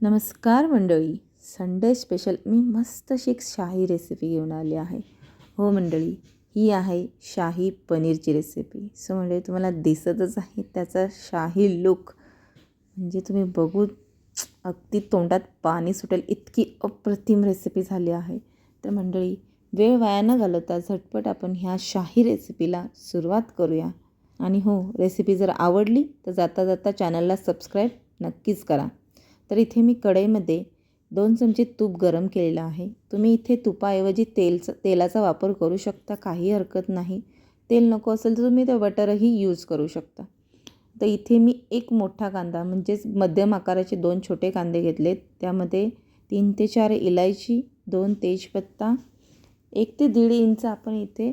नमस्कार मंडळी. Sunday special मी मस्त अशी एक शाही रेसिपी घेऊन आली आहे. हो मंडळी ही आहे शाही पनीरची रेसिपी सो मंडळी तुम्हाला दिसतच आहे त्याचा शाही लुक म्हणजे तुम्ही बघू अगदी तोंडात पाणी सुटेल इतकी अप्रतिम रेसिपी झाली आहे. तर मंडळी वेळ वाया न घालवता झटपट आपण ह्या शाही रेसिपीला सुरुवात करूया. आणि हो रेसिपी जर आवडली तर जाता जाता चॅनलला सबस्क्राईब नक्कीच करा. तर इथे मी कढईमध्ये दोन चमचे तूप गरम केलेलं आहे. तुम्ही इथे तुपाऐवजी तेलचं तेलाचा वापर करू शकता काही हरकत नाही. तेल नको असेल तर तुम्ही ते बटरही यूज करू शकता. तर इथे मी एक मोठा कांदा म्हणजेच मध्यम आकाराचे दोन छोटे कांदे घेतलेत. त्यामध्ये तीन ते चार इलायची दोन तेजपत्ता एक ते दीड इंच आपण इथे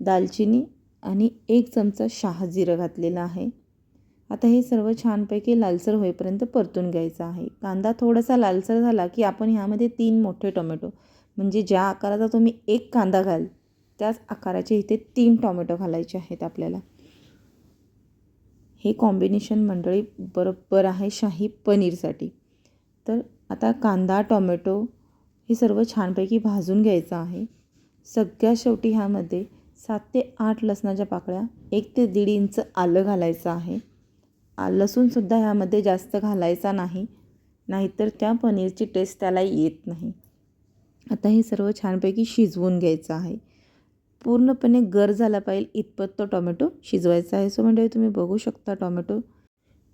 दालचिनी आणि एक चमचा शहाजिरं घातलेलं आहे. आता हे सर्व छानपैकी लालसर होईपर्यंत परतून घ्यायचं आहे. कांदा थोडासा लालसर झाला की आपण ह्यामध्ये तीन मोठे टोमॅटो म्हणजे ज्या आकाराचा तुम्ही एक कांदा घाल त्याच आकाराचे इथे तीन टोमॅटो घालायचे आहेत आपल्याला. हे कॉम्बिनेशन मंडळी बरोबर आहे शाही पनीरसाठी. तर आता कांदा टोमॅटो हे सर्व छानपैकी भाजून घ्यायचं आहे. सगळ्या शेवटी ह्यामध्ये सात ते आठ लसणाच्या पाकळ्या एक ते दीड इंच आलं घालायचं आहे. लसूणसुद्धा ह्यामध्ये जास्त घालायचा नाही. नाहीतर त्या पनीरची टेस्ट त्याला येत नाही. आता हे सर्व छानपैकी शिजवून घ्यायचं आहे. पूर्णपणे गर झाला पाहिजे इतपत तो टोमॅटो शिजवायचा आहे. सो म्हणजे तुम्ही बघू शकता टोमॅटो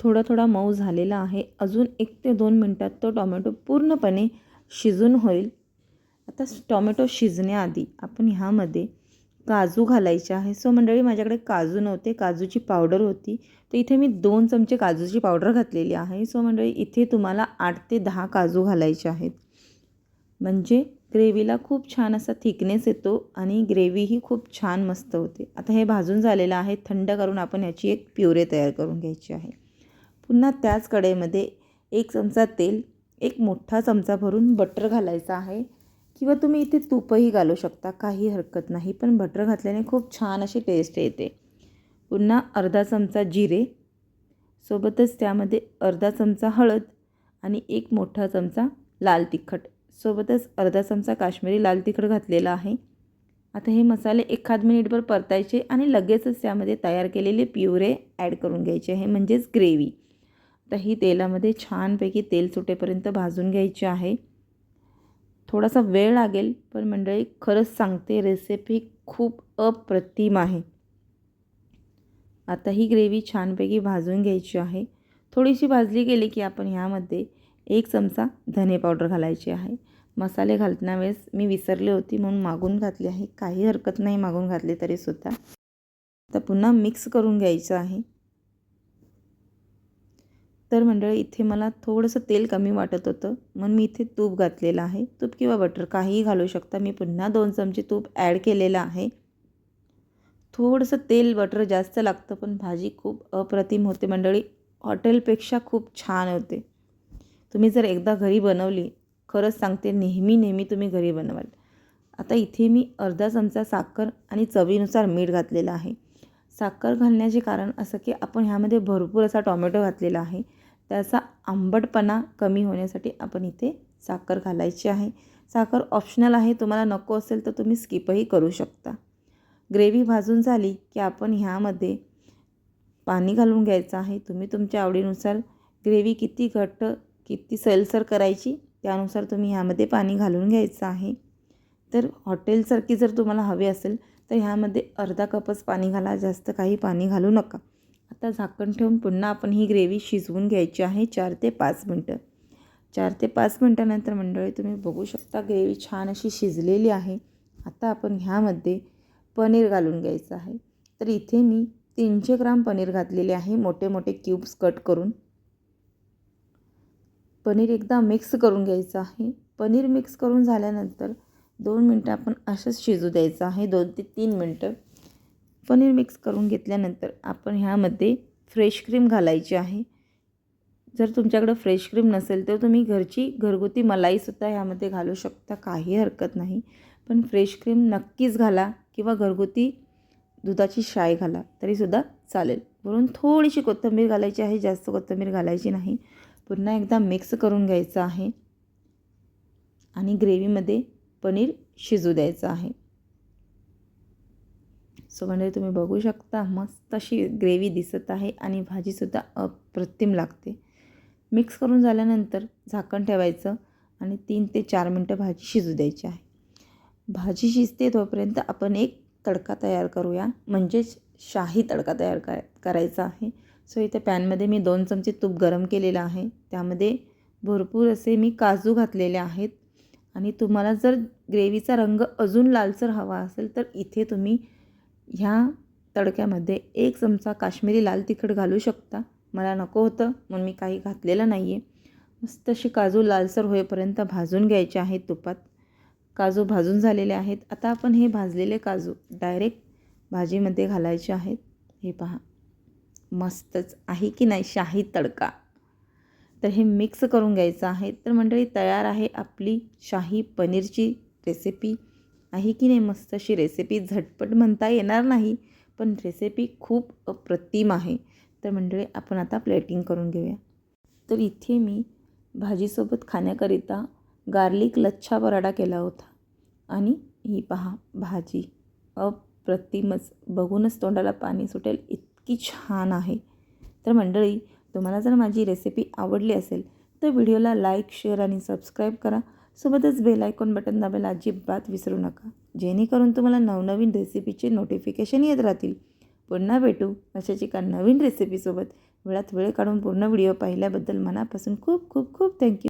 थोडा थोडा मऊ झालेला आहे. अजून एक ते दोन मिनटात तो टोमॅटो पूर्णपणे शिजून होईल. आता टोमॅटो शिजण्याआधी आपण ह्यामध्ये काजू घालायचे आहे. सो मंडळी माझ्याकडे काजू नव्हते. काजूची पावडर होती. तर इथे मी दोन चमचे काजूची पावडर घातलेली आहे. सो मंडळी इथे तुम्हाला आठ ते दहा काजू घालायचे आहेत. म्हणजे ग्रेव्हीला खूप छान असा थिकनेस येतो आणि ग्रेव्हीही खूप छान मस्त होते. आता हे भाजून झालेलं आहे. थंड करून आपण याची एक प्युरे तयार करून घ्यायची आहे. पुन्हा त्याच कडेमध्ये एक चमचा तेल एक मोठा चमचा भरून बटर घालायचा आहे. किंवा तुम्ही इथे तूपही घालू शकता काही हरकत नाही. पण बटर घातल्याने खूप छान अशी टेस्ट येते. पुन्हा अर्धा चमचा जिरे सोबतच त्यामध्ये अर्धा चमचा हळद आणि एक मोठा चमचा लाल तिखट. सोबतच अर्धा चमचा काश्मीरी लाल तिखट घातलेला आहे. आता हे मसाले एखाद मिनिटभर परतायचे आणि लगेचच त्यामध्ये तयार केलेले प्युरे ॲड करून घ्यायचे आहे म्हणजेच ग्रेव्ही तर ही तेलामध्ये छानपैकी तेल सुटेपर्यंत भाजून घ्यायची आहे. थोडासा वेळ लागेल पण मंडळी खरंच सांगते रेसिपी खूप अप्रतिम आहे. आता ही ग्रेव्ही छानपैकी भाजून घ्यायची आहे. थोडीशी भाजली गेली की आपण ह्यामध्ये एक चमचा धने पावडर घालायची आहे. मसाले घालताना वेळेस मी विसरले होती म्हणून मागून घातली आहे. काही हरकत नाही मागून घातली तरीसुद्धा. तर पुन्हा मिक्स करून घ्यायचं आहे. तर मंडळी इथे मला थोडंसं तेल कमी वाटत होतं. म्हणून मी इथे तूप घातलेलं आहे. तूप किंवा बटर काहीही घालू शकता. मी पुन्हा दोन चमचे तूप ॲड केलेलं आहे. थोडंसं तेल बटर जास्त लागतं पण भाजी खूप अप्रतिम होते मंडळी. हॉटेलपेक्षा खूप छान होते. तुम्ही जर एकदा घरी बनवली खरंच सांगते नेहमी नेहमी तुम्ही घरी बनवाल. आता इथे मी अर्धा चमचा साखर आणि चवीनुसार मीठ घातलेलं आहे. साखर घालण्याचे कारण असं की आपण ह्यामध्ये भरपूर असा टॉमॅटो घातलेला आहे. त्याचा आंबटपणा कमी होण्यासाठी आपण इथे साखर घालायची आहे. साखर ऑप्शनल आहे तुम्हाला नको असेल तर तुम्ही स्किपही करू शकता. ग्रेव्ही भाजून झाली की आपण ह्यामध्ये पाणी घालून घ्यायचं आहे. तुम्ही तुमच्या आवडीनुसार ग्रेव्ही किती घट्ट किती सैलसर करायची त्यानुसार तुम्ही ह्यामध्ये पाणी घालून घ्यायचं आहे. तर हॉटेलसारखी जर तुम्हाला हवी असेल तर ह्यामध्ये अर्धा कपच पाणी घाला जास्त काही पाणी घालू नका. आता झाकण ठेवून पुन्हा आपण ही ग्रेव्ही शिजवून घ्यायची आहे चार ते पाच मिनटं. चार ते पाच मिनटानंतर मंडळी तुम्ही बघू शकता ग्रेव्ही छान अशी शिजलेली आहे. आता आपण ह्यामध्ये पनीर घालून घ्यायचं आहे. तर इथे मी तीनशे ग्राम पनीर घातलेले आहे मोठे मोठे क्यूब्स कट करून. पनीर एकदा मिक्स करून घ्यायचं आहे. पनीर मिक्स करून झाल्यानंतर दोन मिनटं आपण असंच शिजू द्यायचं आहे दोन ते तीन मिनटं. पनीर मिक्स करून घेतल्यानंतर आपण ह्यामध्ये फ्रेश क्रीम घालायची आहे. जर तुमच्याकडं फ्रेश क्रीम नसेल तर तुम्ही घरची घरगुती मलाईसुद्धा ह्यामध्ये घालू शकता काही हरकत नाही. पण फ्रेश क्रीम नक्कीच घाला किंवा घरगुती दुधाची शाय घाला तरीसुद्धा चालेल. वरून थोडीशी कोथिंबीर घालायची आहे जास्त कोथिंबीर घालायची नाही. पुन्हा एकदा मिक्स करून घ्यायचं आहे. आणि ग्रेव्हीमध्ये पनीर शिजू द्यायचं आहे. सो म्हणजे तुम्ही बघू शकता मस्त अशी ग्रेव्ही दिसत आहे आणि भाजीसुद्धा अप्रतिम लागते. मिक्स करून झाल्यानंतर झाकण ठेवायचं आणि तीन ते चार मिनटं भाजी शिजू द्यायची आहे. भाजी शिजते तोपर्यंत आपण एक तडका तयार करूया म्हणजेच शाही तडका तयार कर करायचा आहे. सो इथे पॅनमध्ये मी दोन चमचे तूप गरम केलेलं आहे. त्यामध्ये भरपूर असे मी काजू घातलेले आहेत. आणि तुम्हाला जर ग्रेव्हीचा रंग अजून लालसर हवा असेल तर इथे तुम्ही ह्या तडक्यामध्ये एक चमचा काश्मीरी लाल तिखट घालू शकता. मला नको होतं म्हणून मी काही घातलेलं नाही आहे मस्त अशी काजू लालसर होईपर्यंत भाजून घ्यायचे आहेत तुपात. काजू भाजून झालेले आहेत. आता आपण हे भाजलेले काजू डायरेक्ट भाजीमध्ये घालायचे आहेत. हे पहा. मस्तच आहे की नाही शाही तडका? तर हे मिक्स करून घ्यायचं आहे. तर मंडळी तयार आहे आपली शाही पनीरची रेसिपी आहे की नाही मस्त अशी रेसिपी झटपट म्हणता येणार नाही पण रेसिपी खूप अप्रतिम आहे. तर मंडळी आपण आता प्लेटिंग करून घेऊया. तर इथे मी भाजीसोबत खाण्याकरिता गार्लिक लच्छा पराठा केला होता. आणि ही पहा भाजी अप्रतिमच. बघूनच तोंडाला पाणी सुटेल. इतकी छान आहे. तर मंडळी तुम्हाला जर माझी रेसिपी आवडली असेल तर व्हिडिओला लाईक शेअर आणि सबस्क्राईब करा. सोबतच बेल आयकॉन बटन दाबायला अजिबात विसरू नका. जेणेकरून तुम्हाला नवनवीन रेसिपीचे नोटिफिकेशन येत राहतील. पुन्हा भेटू अशाच एका नवीन रेसिपीसोबत वेळात वेळ काढून पूर्ण व्हिडिओ पाहिल्याबद्दल मनापासून खूप खूप खूप थँक्यू